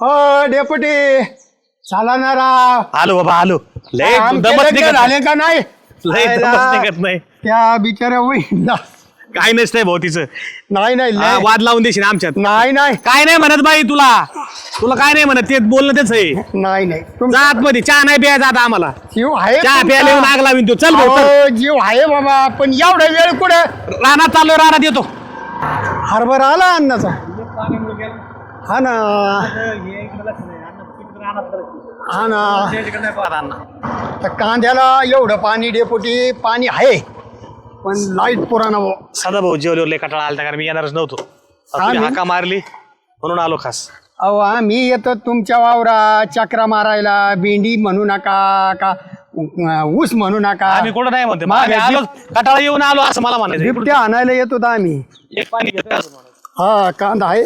हो डेपुटी. चला ना राव. आलो बाबा आलो. लय आमचे लग्न निघत झाले का नाही? लय आयला, दमत निघत नाही. त्या बिचाऱ्या वहिनीला. काय नसतंय भाऊ तिचं. नाही नाही हा, लय- वाद लावून देशील आमच्यात. नाही नाही. काय नाही म्हणत बाई तुला. तुला काय नाही म्हणत ते बोलणं तेच आहे. नाही नाही. तुम जा आतमध्ये चहा नाही प्यायचा आता आम्हाला. जीव आहे चहा तुमचा. प्यायला येऊन आग लावीन तू. चल भाऊ चल. अहो, जीव आहे बाबा पण एवढा वेळ कुठं? रानात चाललोय रानात येतो. हरभरा आला अन्नाचा. हा ना हा ना तर कांद्याला एवढं पाणी डेपुटी पाणी आहे पण लाइट पुराणा भाऊ सदा भाऊ जेवल्यावर लय कटाळा आलता कारण मी येणारच नव्हतो आता तुम्ही मी- हाका मारली म्हणून आलो खास अहो आम्ही येतो तुमच्या वावरा चक्रा मारायला भेंडी म्हणू नका का ऊस म्हणू नका आम्ही कुठं नाही म्हणते मागे आम्ही आलो कटाळा येऊन आलो असं मला म्हणायचं बिबट्या आणायला येत आम्ही एक पाणी घेतोय असं म्हणायचं. हा कांदा आहे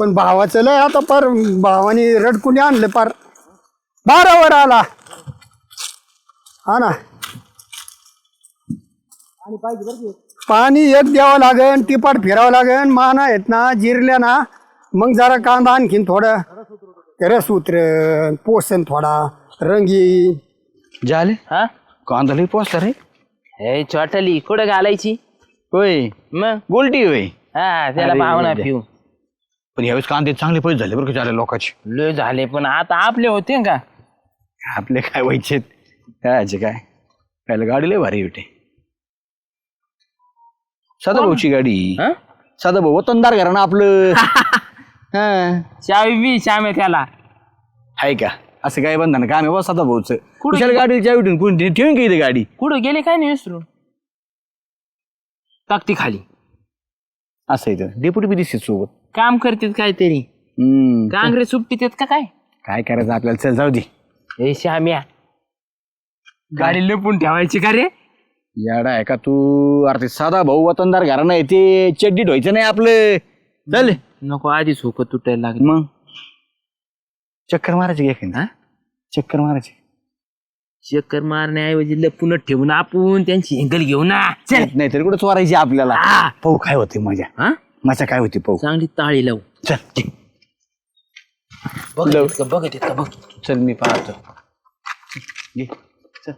पण भावाचं लय आता पार भावाने रडकुनी आणलं पार बारावर आला. हा ना. पाणी एक द्यावं लागन टिपाट फिरावं लागन. माना आहेत ना जिरल्या ना मग जरा कांदा आणखीन थोडं. रस उतरन पोसन थोडा रंगी. झाले हा? कांदा लई पोचला रे. हे छोटली कुठं घालायची? होय. मग? गोल्टी होय. हा त्याला अरे दे. पिऊ. पण यावेळेस कांदे चांगले पैसे झाले बरं का झाले लोकांचे. लय झाले पण आता आपले होते का? आपले काय व्हायचे? काय? काय गाडी लय भारी होते. सदा भाऊची गाडी. हं? सदा भाऊ वतनदार घराणं आपलं. हा. चावी बी श्यामे त्याला. आहे का? असं काय बंधन? काम आहे बा सदा भाऊचं. कुशाला गाडी चावी कोणी ठेवून का इथे गाडी? कुठं गेले काय नाही विसरून? टाकती खाली. असं इथं डेप्युटी बी दिसते सोबत. काम करतात काहीतरी. हम्म काँग्रेस सुट्टीत आहेत का काय? काय करायचं आपल्याला? चल जाऊ दे. हे श्याम्या. गाडी लपून ठेवायची का रे? याडा आहे का तू? अरे ते साधा भाऊ वतनदार घराणं आहे ते चड्डी ढोयचं नाही आपलं. चल. नको आधीच हुक तुटायला लागली. मग? चक्कर मारायची घे ना चक्कर मारायची. चक्कर मारण्याऐवजी लपूनच ठेवून आपण त्यांची एंगल घेऊ ना. चल. नाही तरी कुठं चोरायची आपल्याला. हा. पाहू काय होते मजा. हा? मजा काय होती पाहू? चांगली ताळी लावू. चल घे. बघत आहेत का बघत आहेत का बघ. चल मी पाहतो. घे, चल.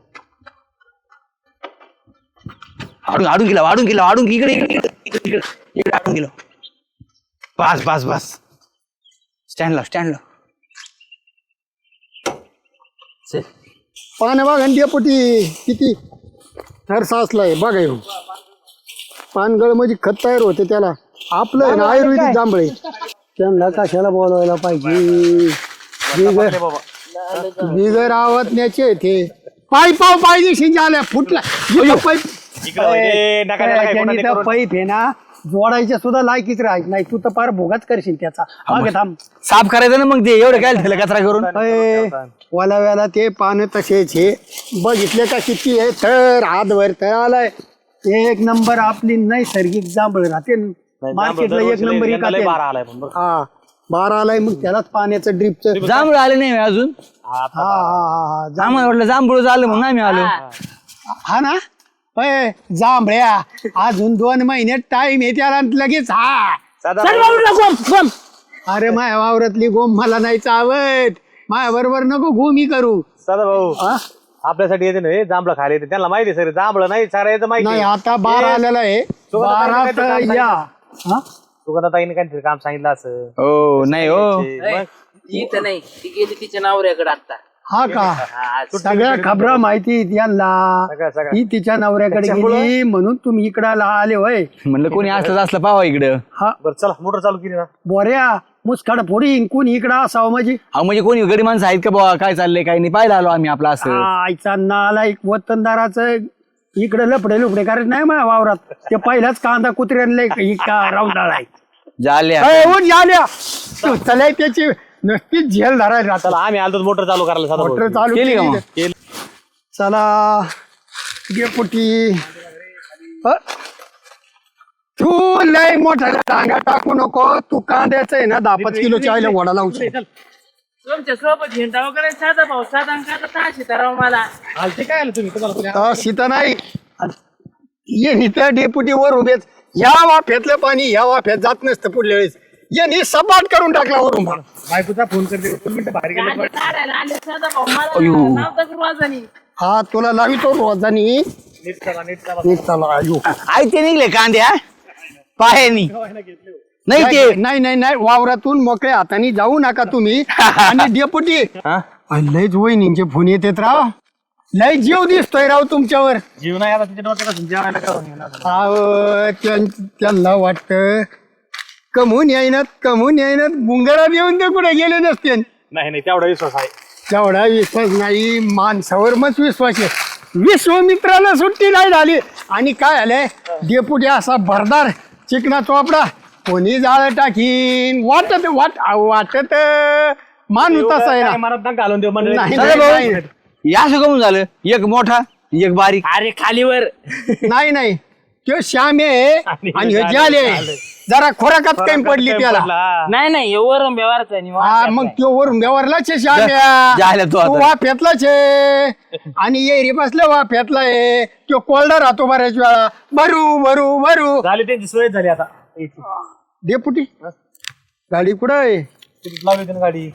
आडून आडून गेला आडून गेला आडून इकडे इकडे इकडे इकडे इकडे आडून गेलो. बस बस बस. स्टँडला स्टँडला चल. पाण्या बघा डेपुटी किती? थर साचलाय बघा येऊ पानगळ म्हणजे खत तयार होते त्याला. आपलं आहे ना आयुर्वेदिक जांभळे. त्यांना कशाला बोलवायला पाहिजे? बिगर बिगर आवतण्याचे ते. पाय पाव पाहिजे शिंजा आल्या फुटला जिथं पाईप त्यांनी तर. पाईप आहे ना जोडायच्या सुद्धा लायकीच राहत नाही. तू तर फार भोगाच करशील त्याचा. मागे थांब. साफ करायचं ना मग ते एवढं काय झालं कचरा करून? अय, वालाव्याला ते पानं तसेच हे. बघितले का किती आहे तर हातभर तर आलाय. एक नंबर आपली नैसर्गिक जांभळ राहते. मार्केटला एक नंबर विकाते. बारा आलाय पण. हा बारा आलाय मग त्यालाच पाण्याचं ड्रिपचं जांभूळ आले नाही अजून. हा हा हा हा जा- आम्हाला वाटलं जांभूळ झालं म्हणून आम्ही आलो. हा. ना? अय, जांभळ्या. अजून दोन महिने टाइम आहे त्याला लगेच हा. सदा चल बाबूला गोम गोम अरे माया वावरातली गोम मला नाही चावत. माया बरोबर नको गोमी करू. सदा भाऊ हा? आपल्यासाठी येते ना हे जांभळं खायला येते. त्यांना माहिती आहे सर जांभळं नाही सारा येतं माहिती नाही. आता बारा आलेला आहे. बारा तर या. हा? सुगंधाताईने काहीतरी काम सांगितलं असं. हो नाही हो. मग इथं नाही. ती गेली तिच्या नवऱ्याकडे आता. हा का? सगळ्या खबरा माहिती यांना. सगळं सगळं. ही तिच्या नवऱ्याकडे गेली म्हणून तुम्ही इकडं आले होय. म्हणलं कोणी असलं असलं पावा इकडं. हा. बरं चला मोटर चालू केली ना. बोऱ्या मुसकाड फोडीन कोण इकडं असावं म्हणजे. अहो म्हणजे कोणी गडी माणसं आहेत का बाबा काय चाललंय काय नाही? पाहिलं आलो आम्ही आपलं असं. आईचा नाला एक वतनदाराचं इकडे लपडे लुपडे करायचं नाही माझ्या वावरात. ते पहिलाच कांदा कुत्र्यांना राऊंडाळ आहे. झाल्या अय, उठ झाल्या चला त्याची नक्कीच झेल धरायला राहतात चला आम्ही आलो मोटर चालू करायला मोटर भाऊ चालू केली का? चला गेपुटी अ, तू लय मोठा टांगा टाकू नको. तू कांद्याचं आहे ना दहा पाच किलोच्या आईला वडा लावू शकतो. तुमच्यासोबत झेंडा वगैरे साधा भाऊ साधा मला. आलते काय आलं तुम्ही? तुम्हाला सीता नाही. ये नित्या डेपुटी वर उभेच या वाफ्यातलं पाणी या वाफ्यात जात नसतं पुढल्या वेळेस. यांनी सपाट करून टाकला वरून. बायकोचा फोन करते. दोन मिनिटं बाहेर गेले गाडी काढायला आले सदा भाऊ मला नव्हतं गुरुवाजानी. हा तुला लावितो रोजानी. नीट चला नीट चला. निघताला अयो. आई ते निघले कांद्या पायानी नाही ते नाही नाही नाही. वावरातून मोकळ्या हाताने जाऊ नका तुम्ही. आणि डेपुटी हा? लयच वहिनींचे फोन येतात राव. लय जीव दिसतोय राव तुमच्यावर. जीव नाही आता तिच्या डोक्यापासून जेवायला करून येणार. अहो, त्यां- त्यांना वाटत कमून येईनात कमून येईनात गुंगारा देऊन ते कुठे गेले नसते. नाही नाही तेवढा विश्वास आहे. तेवढा विश्वास नाही. माणसावर मच विश्वास आहे. विश्वमित्राला सुट्टी नाही झाली. आणि काय आलंय? डेपुटी असा भरदार चिकना चोपडा. कोणी जाळ टाकीन? वाटत वाट वाटत. माणूस तसा आहे ना. मनात घालून देऊ मंडळी नाही, सदा नाही, भाऊ. या असं कमून झालं. एक मोठा एक बारीक. अरे खालीवर. नाही नाही. तो श्याम आहे आणि हे जाले जरा खोराकात कमी पडली त्याला. नाही नाही हे वरून व्यवहारच आहे हा मग तो वरून व्यवहारलाच आहे श्याम तो आता. आहे. आणि येरी बसलं वाफ्यातला आहे. तो कोल्डा राहतो बऱ्याच वेळा. भरू भरू भरू. झाली त्यांची सोय झाली आता. डेपुटी गाडी कुठं आहे? लावली त्यांनी गाडी.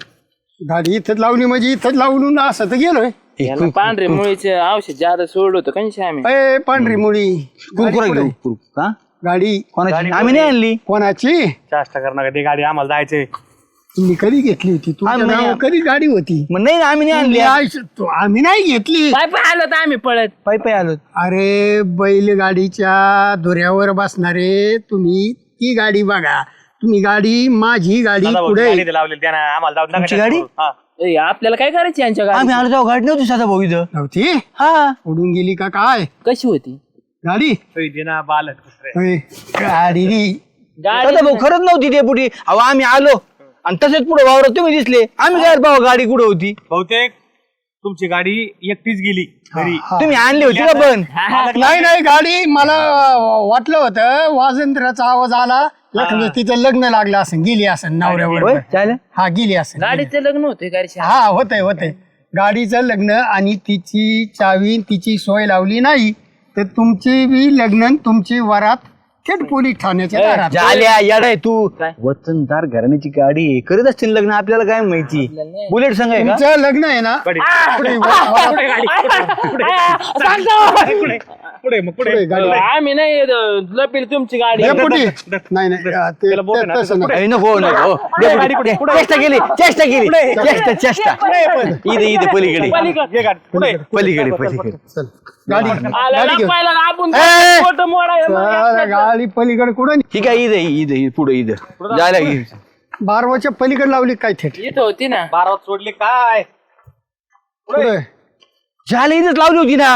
गाडी इथंच लावली म्हणजे इथंच लावून असं तर गेलोय. याला पांढरे मुळीचे औषध जादा सोडलं होतं कशी आम्ही ए पांढरी मुळी. गाडी कुरकुरा कुठं घेऊ आहे? कुरकुर. हा? गाडी. कोणाची? आम्ही नाही आणली. कोणाची? चाष्टा करणार ते गाडी आम्हाला जायचंय. तुम्ही कधी घेतली होती? नावावर कधी गाडी होती? मग नाही ना, आम्ही नाही आणली. तुम्ही आयुष्य- तो- आम्ही नाही घेतली. पाय पाय आलो तर आम्ही पळत. पायी पायी आलो अरे बैलगाडीच्या दोऱ्यावर बसणारे तुम्ही ती गाडी बघा. तुम्ही गाडी माझी गाडी दादा भाऊ, पुढे गाडी ते लावली त्यानं आम्हाला जाऊ नका तुमची त्यात गाडी? करू. हा. ए, आपल्याला काय करायची यांच्या गाडी आम्ही आलो तेव्हा गाडी नव्हती सदा भाऊ इथं. नव्हती? हा. उडून गेली का काय? कशी होती? गाडी? बालक दुसरे. होय, गाडी री. गाडी सदा भाऊ खरंच नव्हती ते पुढे अहो आम्ही आलो. आणि तसेच पुढे वावरत तुम्ही दिसले. आम्ही काय भाऊ गाडी कुठे होती. बहुतेक तुमची गाडी एकटीच गेली घरी. तुम्ही आणली होती का पण नाही नाही गाडी मला वाटलं होतं वाजंत्राचा आवाज आला. लग्न तिचं लग्न लागलं असं गेली असं नवऱ्यावर. हा गेली असं गाडीचं लग्न होते गाडी हा होतंय होतंय. गाडीचं लग्न आणि तिची चावी तिची सोय लावली नाही तर तुमची बी लग्न आणि तुमची वरात थेट पोलीस ठाण्याच्या दारात. झाल्या येडाय तू. काय? वतनदार घराण्याची गाडी आहे. करीत असतील लग्न आपल्याला काय माहिती? बुलेट संघ आहे का? तुमचं लग्न आहे ना. पुढे. पुढे मग पुढे. पुढे गाडी. आम्ही नाही अ, लपील तुमची गाडी. नाही नाही ते- त्याला बोट आहे ना, तसं नाही. नको नको डेपुटी, चेष्टा केली चेष्टा केली. चेष्टा चेष्टा इथे इथे पलीकडे. ये गाडी. पुढे पलीकडे पलीकडे. चल गाडी आला गाडी घेऊ लपायला आपण ए! मोठं मोडा चल, गाडी पलीकडे कुठं ठीक आहे इथे इथे पुढे इथं. जायला घे. बारवाच्या पलीकडे लावली काय थेट? इथं होती ना. बारावत सोडली काय? पुढे. जायला इथेच लावली होती ना?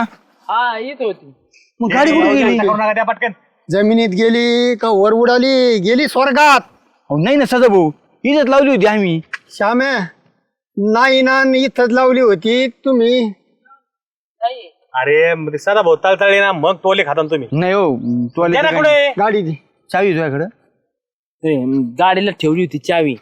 हा इथं होती. मग गाडी कुठे गेली? करू नका त्या पटकन. जमिनीत गेली का वर उडाली गेली स्वर्गात. अहो, नाही ना सदा भाऊ इथेच लावली होती आम्ही. श्याम्या नाही ना इथंच लावली होती. तुम्ही? नाही. अरे मग ते सदा भाऊ तळतळे ना मग टोले खाता ना तुम्ही. नाही हो ना टॉयलेट पुढे गाडी दी. चावी तुझ्याकडं. ते, गाडीला ठेवली होती चावी.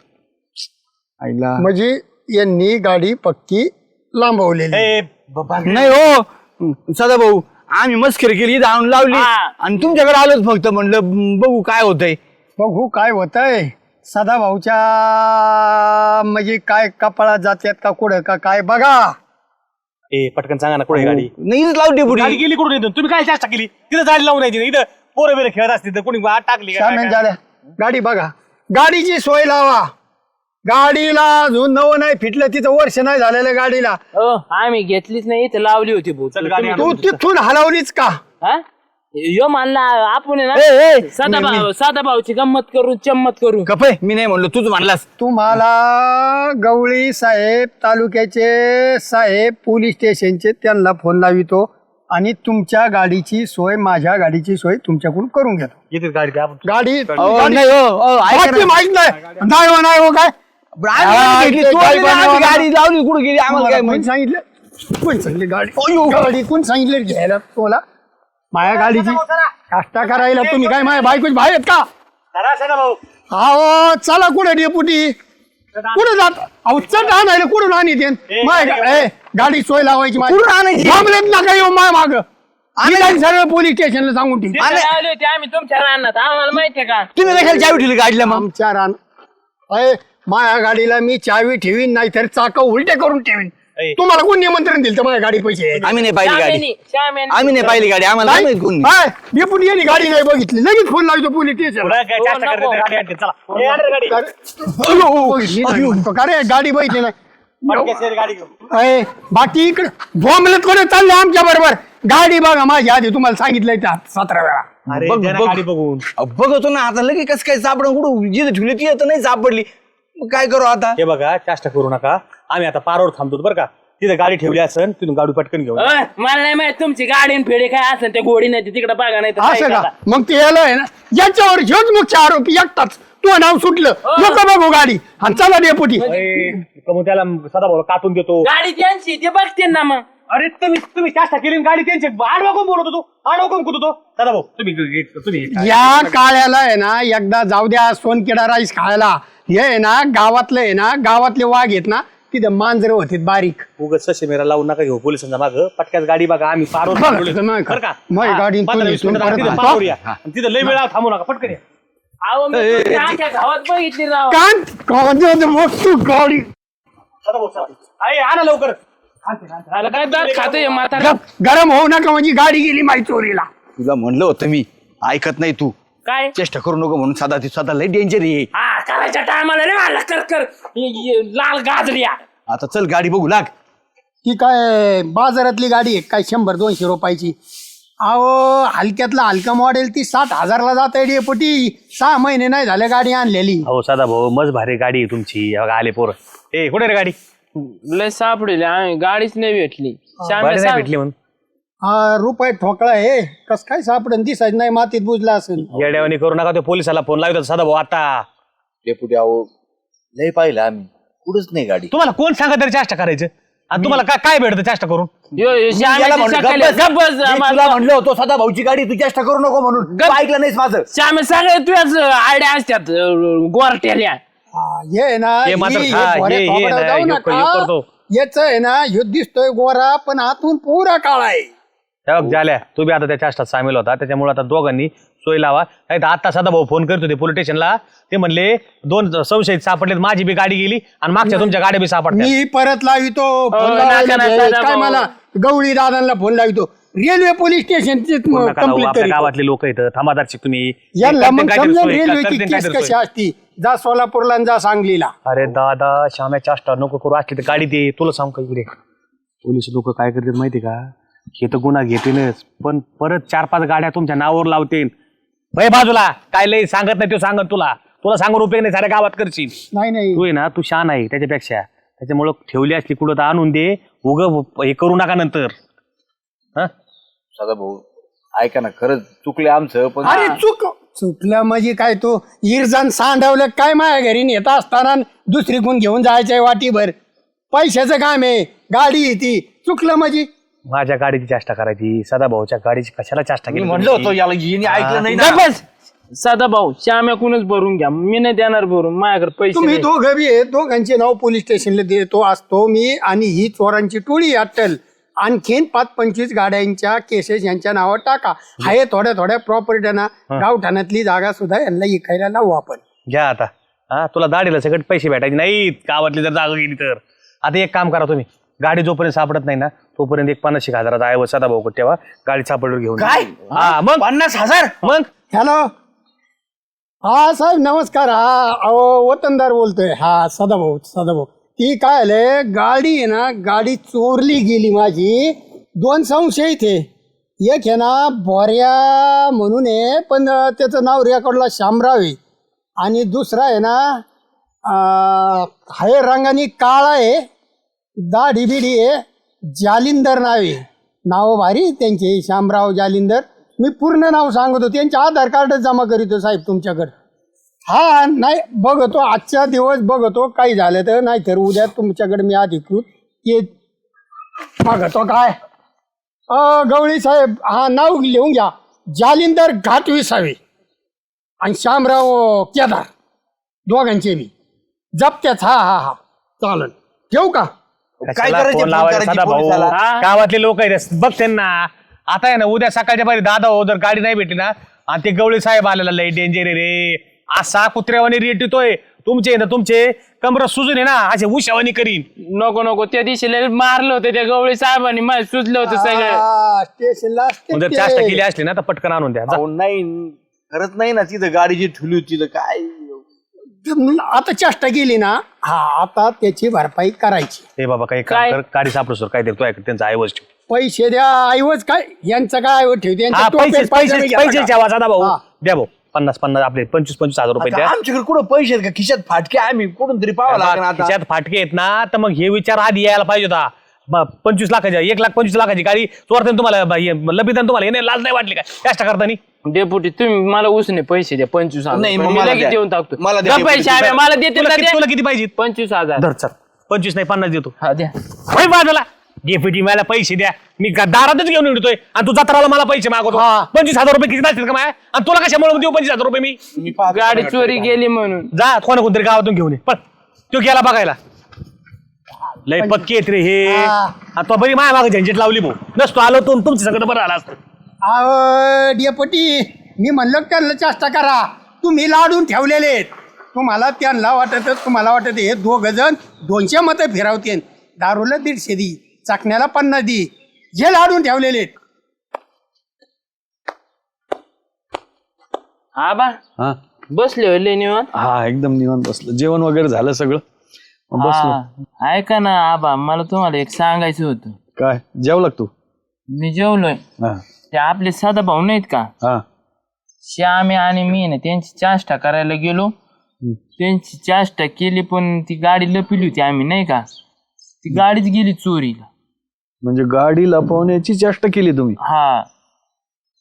आईला. म्हणजे यांनी गाडी पक्की लांबवलेली. ए, बाबा. नाही हो सदा भाऊ आम्ही मस्करी केली इथं आणून लावली. हा. आणि तुमच्याकडे आलोच फक्त म्हणलं "म, बघू काय होतंय. बघू काय होतंय. सदा भाऊच्या म्हणजे काय कपाळात जात्यात का कुठं का काय बघा. ए पटकन सांगा ना कुठे गाडी? नाही लावली गाडी पुढे गेली कुठून इथून? तुम्ही काय चेष्टा केली? तिथं गाडी लावून यायची इथं पोरं बिरं खेळत असतील तर कोणी आत टाकली का? झाल्या गाडी बघा. गाडीची सोय लावा. गाडीला अजून नवं नाही फिटलं तिथं वर्ष नाही झालेलं गाडीला. हो आम्ही घेतलीच नाही इथं लावली होती भाऊ चल गाडी तू तिथून हलवलीच का? हा? यो मानला आपण आहे ए, ए, ना साधा भाऊ साधा भाऊची गंमत करू चम्मत करू कपय मी नाही म्हणलो तूच म्हणलास तुम्हाला गवळी साहेब तालुक्याचे साहेब पोलीस स्टेशनचे त्यांना फोन लावितो आणि तुमच्या गाडीची सोय माझ्या गाडीची सोय तुमच्याकडून करून घेतो. गाडी आपण गाडी अहो, गाडी- नाही हो अहो, ऐका बाकी ना. माहीत नाही. नाही हो नाही हो काय? आम्ही हा, गाडी घेतली, ते ना, आम्ही लावली कुठे गेली? आम्हाला काय तुम्हाला कोण माहिती? सांगितलं? कोण सांगितलं? गाडी गाडी कोण सांगितलं घ्यायला? तुला माझ्या गाडीची. काष्टा करायला तुम्ही काय माझ्या बायकोच बाहेर आहेत का? भाऊ. अहो चला कुठे डेपुटी? कुठे जात? अहो चट आणायला कुठून आणि ते गा- ए, गाडी सोय लावायची माझी. कुठून आणायची? थांबलेत नका येऊ माय माग? आम्ही सरळ पोलीस स्टेशनला सांगून ठेव होती आम्ही तुमच्या रानात. आम्हाला माहितीये का? तुम्ही कशाला चावी ठेवली गाडीला मग? आमच्या रान अय माझ्या गाडीला मी चावी ठेवीन नाही तर चाक उलटे करून ठेवीन. तुम्हाला कोण निमंत्रण दिलं तर माझ्या गाडी पैसे? आम्ही नाही पाहिली गाडी. श्यामेनी श्यामेनी. आम्ही नाही पाहिली गाडी आम्हाला नाही? माहीत कोणी काय डेपुट यांनी गाडी नाही बघितली. लगेच फोन लावतो पोलीस स्टेशन करते ते गाडी आणते. चला. ए, आण रे गाडी. अरे गाडी बघितली नाही. गाडी अय बाकी इकडे बॉम्बलेत कोणी चालले आमच्या बरोबर? गाडी बघा माझी आधी तुम्हाला सांगितलंय त्या सतरा वेळा. अरे बघ, द्या ना बघ. गाडी बघून. अहो, बघतो ना आता लगेच कसं काय सापडून कुठं जिथे ठेवली ती तर नाही सापडली मग काय करू आता? हे बघा चेष्टा करू नका. आम्ही आता पारावर थांबतो बरं का? तिथे गाडी ठेवली असेल तिथून गाडी पटकन घेऊन अय, मला नाही माहीत तुमची गाडी आणि फेडी काय असेल ते गोडी नाही तिकडे बघा नाही तर काय असं का? करा. मग ते याला आहे ना ज्याच्यावर ह्योच मुख्य आरोपी एकटाच. तू नाव सुटलं. लोक बघू गाडी. आणि चला डेपुटी. का मग त्याला सदा भाऊ काटून देतो. गाडी त्यांची ते बघते ना मग. अरे तुम्ही तुम्ही चेष्टा केली आणि गाडी त्यांची आडवा कोण बोलत होतो आडवा कोण कुठं होतो सदा भाऊ तुम्ही तुम्ही या काळ्याला आहे ना एकदा जाऊ द्या सोनकिडा राईस खायला. हे आहे ना गावातलं आहे ना गावातले वाघ आहेत ना तिथे मांजर होते बारीक. उगाच सशे मेरा लावून नका घेऊ पोलिसांच्या माग. पटक्यात गाडी बघा आम्ही पारोर बरं, थांबलोय. नाही का? बरं का? माझी हा, गाडी पंधरा वीस मिनिटं तिथे. आणि लय वेळा थांबू नका पटकन या. अहो मी तुमच्या आख्या गावात बघितली राव. कांद्याचं वस्तू गाडी. सदा भाऊ चला. अरे, आणा लवकर. काय? दात म्हातारा. गरम होऊ नका म्हणजे गाडी गेली माई चोरीला. तुला म्हणलं होतं मी ऐकत नाही तू. काय? चेष्टा करू नको म्हणून सदा ती स्वतः लय डेंजर आहे. हा करायच्या टायमाला रे मला कर कर. ये- ये लाल गाजरिया. आता चल गाडी बघू लाग. ती काय बाजारातली गाडी आहे काय शंभर दोनशे रुपयाची. अहो हलक्यातलं हलका मॉडेल ती साठ हजारला जात आहे डेपुटी सहा महिने नाही झाले गाडी आणलेली. हो सदा भाऊ मज भारी गाडी आहे तुमची. हे बघा आले पोर. ए कुठे रे गाडी? लय सापडेल आम्ही गाडीच नाही भेटली. नाही सांग. भेटली म्हणून. हा रुपये ठोकळा आहे कस काय सापडन? दिसायचं नाही मातीत बुजला असेल. येड्यावानी करू नका तो पोलिसाला फोन लावतो सदा भाऊ आता. डेपुटी अहो लय पाहिलं आम्ही. कुठंच नाही गाडी. तुम्हाला कोण सांगा तरी चेष्टा करायचं? आणि तुम्हाला काय काय भेटतं चेष्टा करून? यो, यो, म्हणलं, सकाळी- गप्प बस. गप्प बस, मी आम्हाला- तुला म्हणलं होतं सदा भाऊची गाडी तू चेष्टा करू नको म्हणून. तू ऐकलं नाहीस माझं. श्याम्या सगळे तुझ्याच आयडिया असतात अं, गोरट्याल्या. आहे ना हे मात्र ही- खा, हे हे- हे थोबाडावर ना, जाऊ ह्यो- नका. ह्यो करतो. याचं आहे ना ह्यो दिसतोय गोरा पण आतून पुरा काळा आहे. त्या बघ झाल्या. तू बी आता त्या चेष्टात सामील होता. त्याच्यामुळे आता दोघांनी सोय लावा. नाही तर आता सदा भाऊ फोन करत होते पोलीस स्टेशनला ते म्हणले दोन संशयित सापडलेत. माझी बी गाडी गेली आणि मागच्या तुमच्या गाड्या बी सापडल्या मी परत लावितो. फोन नका, लावायला नका, भेट. नका, काय भाऊ. मला गवळी दादांना फोन लावितो. रेल्वे पोलीस स्टेशनचे लावू, कंप्लीट गावातले लोक येतं थांबादारची तुम्ही. यांना मग रेल्वेची केस कशी. असती? जा सोलापूरला आणि जा सांगलीला. अरे दादा श्याम्या चाष्टा नको करू. असली तर गाडी दे. तुला सांग का इकडे? पोलीस लोक काय करतात माहिती का? हे तर गुन्हा घेतीलच. पण परत चार पाच गाड्या तुमच्या नावावर लावतील. भय बाजूला काय लय सांगत नाही तो सांगत तुला. तुला सांगून उपयोग नाही साऱ्या गावात करशील. नाही नाही. तू आहे ना तू शान आहे त्याच्यापेक्षा. त्याच्यामुळं ठेवली असली कुठं तर आणून दे. उग हे करू नका नंतर. हा? सदा भाऊ ऐका ना खरंच चुकले आमचं पण अरे चुक चुकलं म्हणजे काय तो इरजान सांडवलं काय माझ्या घरी नेता असताना दुसरी कोण घेऊन जायचंय वाटीभर? पैशाचं काम आहे गाडी आहे ती. चुकलं म्हणजे? माझ्या गाडीची चेष्टा करायची सदा भाऊच्या गाडीची कशाला चेष्टा मी केली म्हणलं? होतं याला हिने ऐकलं नाही ना. साधा भाऊ श्याम्या कुणच भरून घ्या. मी नाही देणार भरून. माझ्याकडे पैसे तुम्ही नाही. दोघं बी आहे दोघांचे नाव पोलीस स्टेशनला देतो असतो मी आणि ही चोरांची टोळी अट्टल. आणखीन पाच पंचवीस गाड्यांच्या केसेस यांच्या नावावर टाका. आहे थोड्या थोड्या प्रॉपर्ट्यांना गावठाणातली जागा सुद्धा यांना इकायला लावू आपण. घ्या आता. हा तुला दाढीला सगळं पैसे भेटायचे. नाहीत गावातली जर जागा गेली तर. आता एक काम करा तुम्ही. गाडी जोपर्यंत सापडत नाही ना तोपर्यंत एक पन्नास एक हजाराचा आहे सदा भाऊ ठेवा. गाडी सापडवर घेऊन. काय? हा मग? पन्नास हजार? मग? हॅलो? हा साहेब नमस्कार. हा अहो वतनदार बोलतोय. हा सदाभाऊ सदाभाऊ. ती काय आलं गाडी आहे ना गाडी चोरली गेली माझी. दोन संशय इथे. एक आहे ना बोऱ्या म्हणून आहे पण त्याचं नाव रेकॉर्डला शामराव आहे. आणि दुसरा आहे ना अं, हळे रंगाने काळा आहे दाढी बिडी आहे जालिंदर नाव आहे. नाव भारी त्यांचे शामराव जालिंदर. मी पूर्ण नाव सांगतो त्यांचे आधार कार्ड जमा करीतो साहेब तुमच्याकडे. हा नाही बघतो आजच्या दिवस बघतो काही झालं तर नाही तर उद्या तुमच्याकडे मी अधिकृत ये बघतो काय? अ गवळी साहेब हा नाव लिहून घ्या. जालिंदर घाटविसावे आणि श्यामराव केदार दोघांचे बी जप्त्याच हा हा हा. चालन. ठेवू का? काय कशाला करायचे फोन फोन लावायचा करायचे सदा भाऊ? पोलिसाला? गावातले लोक आहेत. बघ त्यांना. आता आहे ना उद्या सकाळच्या पारी दादा हो जर गाडी नाही भेटली ना आणि ते गवळी साहेब आलेला लय डेंजर रे. असा कुत्र्यावानी रेट येतोय तुमचे ना तुमचे कमर सुजून आहे ना असे उशावानी करीन. नको नको त्या दिवशी लय मारलं होतं त्या गवळी साहेबांनी मला सुचलं होतं सगळं. हा, स्टेशनला जर. चाष्टा केली असली ना तर पटकन आणून द्या. जा. अहो, नाही खरंच नाही ना तिथं गाडी जी ठेवली होती तिथं काय? आता चेष्टा केली ना हा आता त्याची भरपाई करायची. ए बाबा काही काम काय? कर गाडी सापडू सर काय देतो त्यांचा ऐवज ठेव. पैसे द्या ऐवज काय? यांचं काय ऐवज ठेवते यांच्या हा, पैसे पैसे दादा भाऊ. हा. द्या भाऊ. पन्नास पन्नास आपले पंचवीस पंचवीस हजार रुपये आता द्या. आमच्याकडे कुठं पैसे आहेत का? खिशात फाटके आम्ही कुठून तरी पाहावं आता. खिशात फाटके आहेत ना तर मग हे विचार आधी यायला पाहिजे होता. ब- पंचवीस लाखाची एक लाख पंचवीस लाखाची गाडी चोरताना तुम्हाला ब- हे लबिताना तुम्हाला हे नाही लाज नाही वाटली काय कष्ट करतानी? डेपुटी तुम्ही मला उसने पैसे द्या पंचवीस हजार नाही, मग. मी मला लगेच. देऊन टाकतो. मला द्या. श्याम्या, मला देते तुला का किती द्या? तुला किती पाहिजे? पंचवीस हजार. धर चल. पंचवीस नाही पन्नास देतो. हा द्या. होय बाजूला डेप्युटी मला पैसे द्या. मी गा- दारातच घेऊन येतोय. आणि तू जत्राला मला पैसे मागवतो. पंचवीस हजार रुपये किती असतील का माया? आणि तुला कशामुळे देऊ पंचवीस हजार रुपये मी? गाडी चोरी गेली म्हणून. जा कोणा कोणतरी गावातून घेऊन ये. पण तो गेला बघायला. लय पक्की आहेत रे हे. आणि तो बरी माया मागे झंझट लावली भाऊ. नसतो आलो तो तुमचं सगळं बरं आला असतं. अहो डेपटी मी म्हणलं त्यांना चेष्टा करा. तुम्ही लाडून ठेवलेले आहेत. तुम्हाला त्यांना वाटत तुम्हाला वाटत हे दोघ जण दोनशे मतं फिरवतील. दारूला दीडशे दी चाकण्याला पन्नास दी. जे लाडून ठेवलेले आबा हा बसले होते निवांत. हा एकदम निवांत बसलं. जेवण वगैरे झालं सगळं? मग बसलो हा, ऐका ना आबा मला तुम्हाला एक सांगायचं होतं. काय? जेवला का तू? मी जेवलोय. हा. ते आपले साधा भाऊ नाहीत का? हा. श्यामे आणि मी ना त्यांची चाष्टा करायला गेलो. त्यांची चाष्टा केली पण ती गाडी लपिली होती आम्ही नाही का? ती गाडीच गेली चोरीला. म्हणजे गाडी लपवण्याची चेष्टा केली तुम्ही. हा.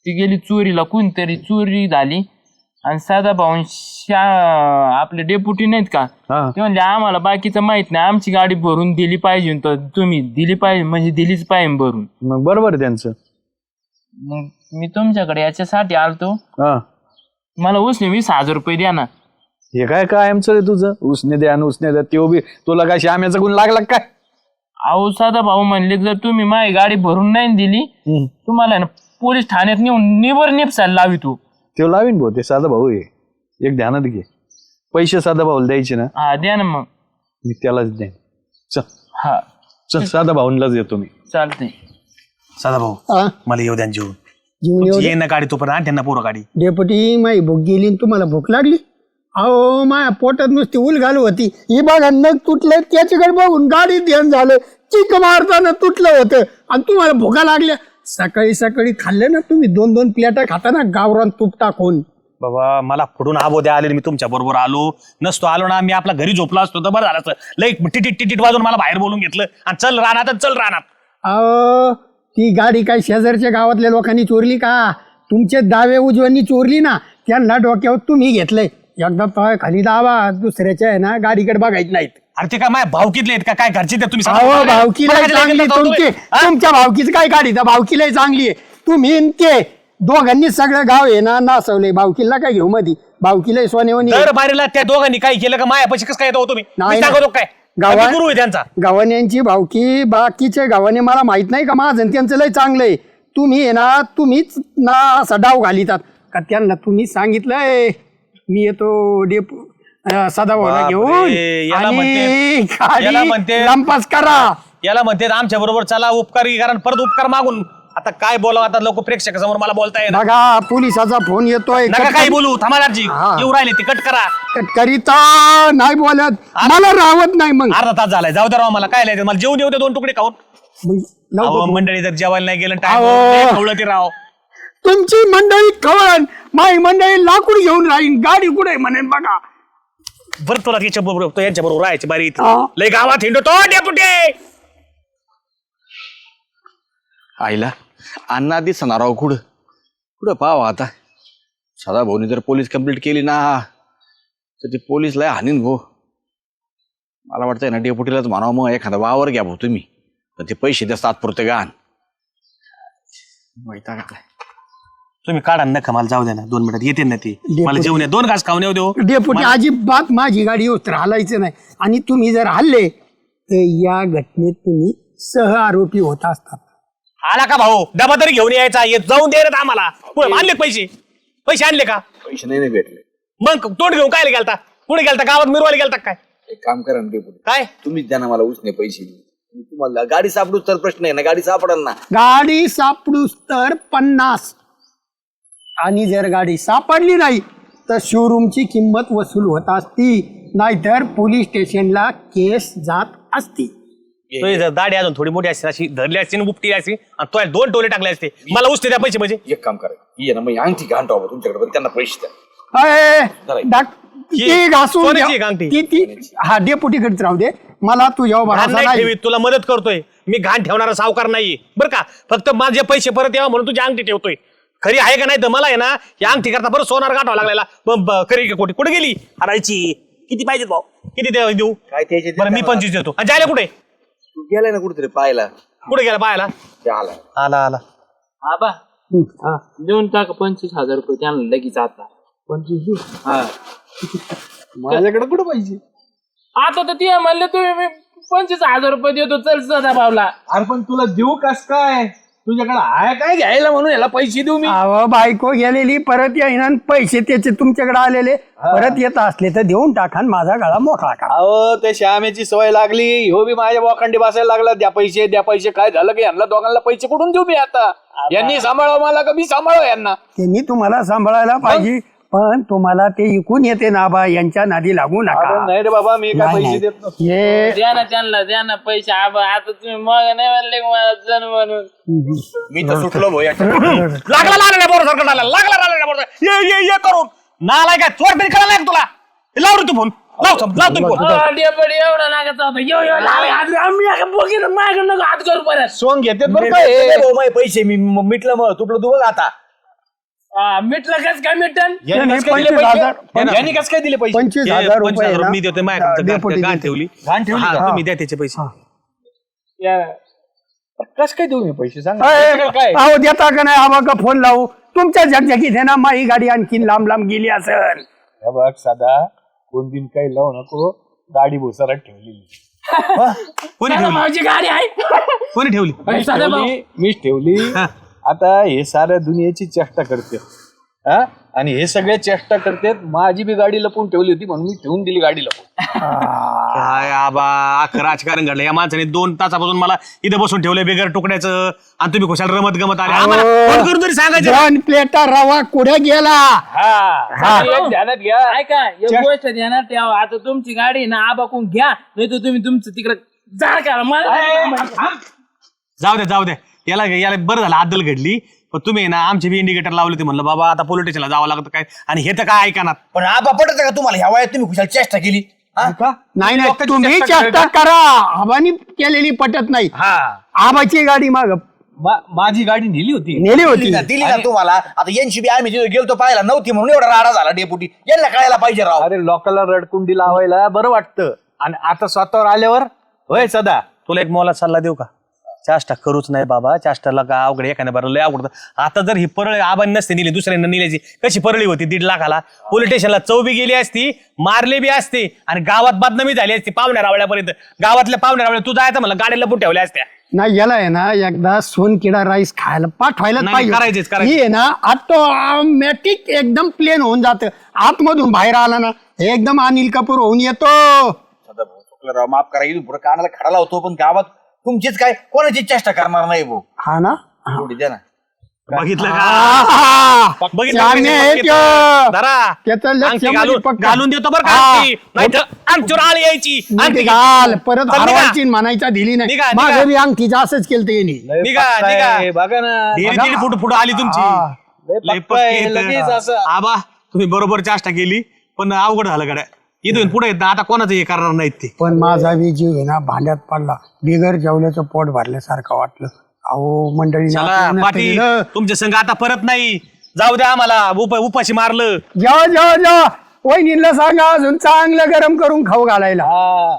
ती गेली चोरीला कोणतरी चोरी झाली. आणि साधा भाऊ श्या आपले डेप्युटी नाहीत का? हा. ते म्हणले आम्हाला बाकीचं माहीत नाही. आमची गाडी भरून दिली पाहिजे तर तुम्ही दिली पाहिजे म्हणजे दिलीच पाहिजे भरून. मग बरोबर आहे त्यांचं. मग मी तुमच्याकडे याच्यासाठी आलतो. हा. मला उसने वीस हजार रुपये द्या ना. हे काय काय आमचं रे तुझं? उसने द्या आणि उसने द्या त्यो बी तुला काय श्याम्याचा गुण लागला का काय? अहो साधा भाऊ म्हणले जर तुम्ही माझी गाडी भरून नाही दिली हम्म. तुम्हाला ना पोलीस ठाण्यात नेऊन निबर नेपसायला लावी तू. त्यो लावीन भाऊ ते साधा भाऊ आहे. एक ध्यानात घे. पैसे साधा भाऊला द्यायचे ना? हा द्या ना मग. मी त्यालाच देईन. चल. हा. चल साधा भाऊंलाच देतो मी. चालतंय. साधा भाऊ हा, मला येऊ द्या जेवून. जेवून येऊ दे. ये ना गाडी तोपर्यंत आण त्यांना पोरं गाडी. डेपटी माई भूक गेली आणि तुम्हाला भूक लागली? अहो माया पोटात नुसती उल घालू होती. ही बघा नग तुटलं त्याच्याकडे बघून गाडी ध्यान झालं. चिक मारताना तुटलं होतं. आणि तुम्हाला भुका लागल्या. सकाळी सकाळी खाल्लं ना तुम्ही दोन दोन प्लेटा खाता ना गावरान तूप टाकून. बाबा मला फुडून आबो द्या आले मी तुमच्या बरोबर आलो. नसतो आलो ना मी आपल्या घरी झोपलो असतो तर बरं झालं असतं. लई टिटीट टिटीट वाजून मला बाहेर बोलून घेतलं. आणि चल राहणार चल राहणार अहो ती गाडी काय शेजारच्या गावातल्या लोकांनी चोरली का? तुमचे दावे उजव्यांनी चोरली ना? त्यांना डोक्यावर तुम्ही घेतलंय. एकदा पाय खाली दावा दुसऱ्याच्या आहे ना गाडीकडे बघायचं नाहीत. अरे ते काय माझ्या भावकीतले आहेत का? काय घरचे ते तुम्ही अहो. भावकीला काय चांगली तुमची? हा? तुमच्या भावकीच काय काढी भावकीला चांगली आहे. तुम्ही न ते दोघांनी सगळं गाव आहे ना नासवले भावकीला काय घेऊ मधी? भावकीला सोनेवणी दर बारीला त्या दोघांनी काय केलं का? माया पैसे कसं काय येतो तुम्ही? नाही मी. सांगतो काय? गावा- गावा गुरु आहे त्यांचा. भावकी बाकीच्या गावाने मला माहीत नाही का? माझं आणि त्यांचं लय चांगलं आहे. तुम्ही आहे ना तुम्हीच ना असा डाव घालितात. का त्यांना तुम्ही सांगितलंय? मी येतो डेप सदाभाऊला बापरे, घेऊन याला आणि म्हणते- याला गाडी म्हणते- लंपास करा. याला म्हणते आमच्या बरोबर चला उपकारी कारण परत उपकार मागून. आता काय बोलावं आता लोक प्रेक्षक समोर मला बोलता येईल बघा पोलिसाचा फोन येतोय नका काही बोलू थांबादारजी हा. येऊ राहिले ते कट करा. करिता नाही बोलत. मला राहत नाही मग. अर्धा तास झालाय जाऊ दे राव मला काय लिहायचं? मला जेवून येऊ दे दोन तुकडे खाऊन. मग लवकर अहो, बोल. मंडळी जर जेवायला नाही गेलं अहो. टाइम ते राव. तुमची मंडळी खवळण माई मंडळी लाकूड घेऊन राहीन गाडी कुठे म्हणेन बघा. बरं तुला त्याच्या बरोबर तो यांच्या बरोबर राहायची बारी इथे. हा. लय गावात हिंडतो डेपुटे आईला अण्णा दिसणार राव कुठं? कुठं पाहावं आता? सदा भाऊनी जर पोलीस कंप्लीट केली ना तर ते पोलीस लय हानीन भाऊ. मला वाटतंय ना डेपुटीलाच म्हणावं मग एखादा वावर घ्या भाऊ तुम्ही. पण ते पैसे द्या तात्पुरते गाण वैताग आलाय. तुम्ही काढा नका मला जाऊ द्या ना दोन मिनिटात येते ना ती. मला जेवण दोन घास खाऊन येऊ देऊ. डेपुटी अजिबात माझी गाडी तर हलायचं नाही. आणि तुम्ही जर हल्ले तर या घटनेत तुम्ही सह आरोपी होत असतात. आला का भाऊ? डबा तरी घेऊन यायचा ये जाऊन दे रे आम्हाला. पुढे आणले का पैसे. पैसे आणले का? पैसे नाही नाही भेटले. मग तोंड घेऊन काय गेलता? कुठे गेलता गावात मिरवायला गेलता काय? एक काम करा ना डेपुटी. काय? तुम्हीच द्या ना मला उसने पैसे. मी तुम्हाला गाडी सापडूच तर प्रश्न आहे ना गाडी सापडल ना. गाडी सापडूस तर पन्नास. आणि जर गाडी सापडली नाही तर शोरूमची किंमत वसूल होत असती. नाहीतर पोलीस स्टेशनला केस जात असती. जर दाढी अजून थोडी मोठी असते अशी धरली असते आणि उपटी असते आणि तो दोन टोले टाकले असते. मला उसते द्या पैसे म्हणजे. एक काम करा ये ना मग अंगठी घाण टाका तुमच्याकडे पण त्यांना पैसे द्या. अय, जरा. डाक- ही ती घासून सोन्याची द्या. आहे का अंगठी? ती ती हा डेपुटीकडेच राहू दे. मला तुझ्यावर घाण भरोसा नाही नाही. ठेवीत तुला मदत करतोय. मी घाण ठेवणारा सावकार नाहीये. बरं का? फक्त माझे पैसे परत यावं म्हणून तुझी अंगठी ठेवतोय. खरी आहे का नाही? तर मला आहे ना? या अंगठी करता बरं सोनार गाठावा लागलेला. ब- ब- खरी का खोटी? कुठे गेली? हरायची किती पाहिजेत भाऊ? किती द्या- देऊ? काय त्याचे बरं मी पंचवीस देतो. आणि जायला कुठे? तू गेलाय ना कुठेतरी पाहायला. कुठे गेला? पाहायला? ते आला आला आला. आबा. हं, हा. देऊन टाका पंचवीस हजार रुपये त्यांना लगेच आता. माझ्याकडे कुठं पाहिजे आता तर ते म्हणले तुम्ही मी पंचवीस हजार रुपये देतो चल सदा भावला अरे पण तुला देऊ कस काय? तुझ्याकडे आहे काय घ्यायला म्हणून? याला पैसे देऊ मी. अहो बायको गेलेली परत येईना आणि पैसे त्याचे तुमच्याकडे आलेले. परत येत असले तर देऊन टाका आणि माझा गळा मोकळा करा. अहो त्या श्यामेची सवय लागली. हो बी माझ्या बोखंडी बसायला लागला. द्या पैसे द्या पैसे. काय झालं की यांना दोघांना पैसे कुठून देऊ मी आता? यांनी सांभाळावं मला का? मी सांभाळावं यांना. त्यांनी तुम्हाला सांभाळायला पाहिजे. पण तुम्हाला ते इकून येते ना बा यांच्या नादी लागू अरे नका नाही रे बाबा मी काय नाही, पैसे. देत नसतो. हे द्या ना त्यांना द्या ना पैसे. आबा आता तुम्ही मग नाही म्हणले का मला जण म्हणून? मी तर सुटलो भाऊ याच्या लागला लागला बोर सरकार लागला लागला लागला बोर ये ये ये करून. नालाय काय? चोर तरी कळाला का तुला? लाव रे तू फोन. लाव सम- लाव तुम्ही फोन. डेपडी एवढा लागायचा होता. यो यो लाग हात आम्ही एका बोकीनं माझ्याकडे नको हात करू परत. सोंग घेते बरं पैसे मी मिटलं मग तुटलं तू बघ आता. मिटलं कस काय मिटन यांनी कसं काय दिले पंचवीस पैसे? हजार- यांनी कसं काय दिले पैसे? पंचवीस हे हजार पंचवीस रुपये हजार ना, मी देतोय माझ्याकडे डेपुटी. ठेवली घाण ठेवली. हा, का? तुम्ही द्या त्याचे पैसे. कसं काय देऊ मी पैसे? सांग. अय, काय? अहो देता का नाही? आबा का फोन लावू? तुमच्या झकझकीत आहे ना माई गाडी आणखी लांब लांब गेली असेल. हे बघ साधा कोण दिन काही लावू नको. गाडी भोसारात ठेवलेली. कोणी ठेवली? भाऊची गाडी आहे. कोणी ठेवली? मीच भाऊ. ठेवली मीच ठेवली. हा. आता हे साऱ्या दुनियेची चेष्टा करते. हा? आणि हे सगळे चेष्टा करतात माझी बी गाडी लपून ठेवली होती म्हणून मी ठेवून दिली गाडी लपून काय आबा अख्खं राजकारण घडलं या माणसाने दोन तासापासून मला इथे बसून ठेवलंय बेगर तुकड्याचं. आणि तुम्ही खुशाल रमत गमत आले. आम्हाला फोन करून तरी सांगायचं? दोन प्लेटा रवा कुठे गेला? आणि एक ध्यानात घ्या. ऐका एक गोष्ट ध्यानात ठेवा. आता तुमची गाडी ना आबाकून घ्या नाही तर तुम्ही तुमचं तिकडे जा करा मला जाऊ द्या जाऊ द्या याला याला बरं झालं आदल घडली. पण तुम्ही ना आमचे बी इंडिकेटर लावले ते म्हणलं बाबा आता पोलीस स्टेशनला जावं लागतं काय? आणि हे तर काय ऐकणार? पण आबा पटत का तुम्हाला? ह्या वयात तुम्ही खुशाल चेष्टा केली. हा? नाही नाही लोकांची तुम्ही चेष्टा चेष्टा करा. आबानी केलेली पटत नाही. हा. आबाची गाडी माग. मा- माझी गाडी नेली होती. नेली दिली होती ना दिली ना तुम्हाला. आता यांची बी आम्ही तिथे गेलतो पाहायला नव्हती म्हणून एवढा राडा झाला डेपुटी यांना कळायला पाहिजे राव. अरे लोकांना रडकुंडी लावायला बरं वाटतं. आणि आता स्वतःवर आल्यावर होय सदा. तुला एक मोला सल्ला देऊ का? चाष्टा करूच नाही बाबा. चाष्टाला का अवघड एखाद्या बरं लय अवघड आता जर ही परळी आबांनी नसते नेली दुसऱ्यांना नेल्याची कशी परळी होती? दीड लाखाला. पोलीस स्टेशनला चौबी गेली असती मारले बी असते आणि गावात बदनामी झाली असती पाहुण्या रावळ्यापर्यंत. गावातल्या पाहुण्या रावळ्या तू जायचं मला गाडीला लपून ठेवल्या असत्या. नाही याला आहे ना एकदा सोनकिडा राईस खायला पाठवायला नाही, करायचेच, पाहिजे करायचेच. ही आहे ना ऑटोमॅटिक एकदम प्लेन होऊन जात. आतमधून बाहेर आला ना एकदम अनिल कपूर होऊन येतो. चुकलं राव माफ करा इथून पुढे कानाला खडा लावतो पण गावात तुमचीच काय कोणाची चेष्टा करणार नाही भाऊ हा ना एवढी द्या ना बघितलं का आहा! बघितलं श्यामे का? आहे त्यो. धरा त्याचं लक्ष अंगठी म्हणजे घालून पक्का. घालून देतो बरं का हा. अंगठी. नाहीतर आमच्यावर आळ यायची अंगठी घाल परत चल, निघा. हरवायची म्हणायचा दिली नाही निघा, निघा. माझं बी अंगठीचं असंच केलं त्यांनी निघा, निघा. बघा ना धीरे धीरे फुट फुट आली तुमची लय लय पक्का आहे, पक्की लगेच. असं. आबा तुम्ही बरोबर चाष्टा केली पण अवघड झालं गड्या इथून पुढे आता कोणाचं हे करणार नाहीत ते. पण माझा बी जीव आहे ना भांड्यात पडला. बिगर जेवल्याचं पोट भरल्यासारखं वाटलं. अहो मंडळी चला पाटील तुमच्या संघ आता परत नाही. जाऊ द्या आम्हाला उप उपाशी मारलं. जेव्हा जेव्हा जेव्हा वहिनीला सांगा अजून चांगलं गरम करून खाऊ घालायला. हा.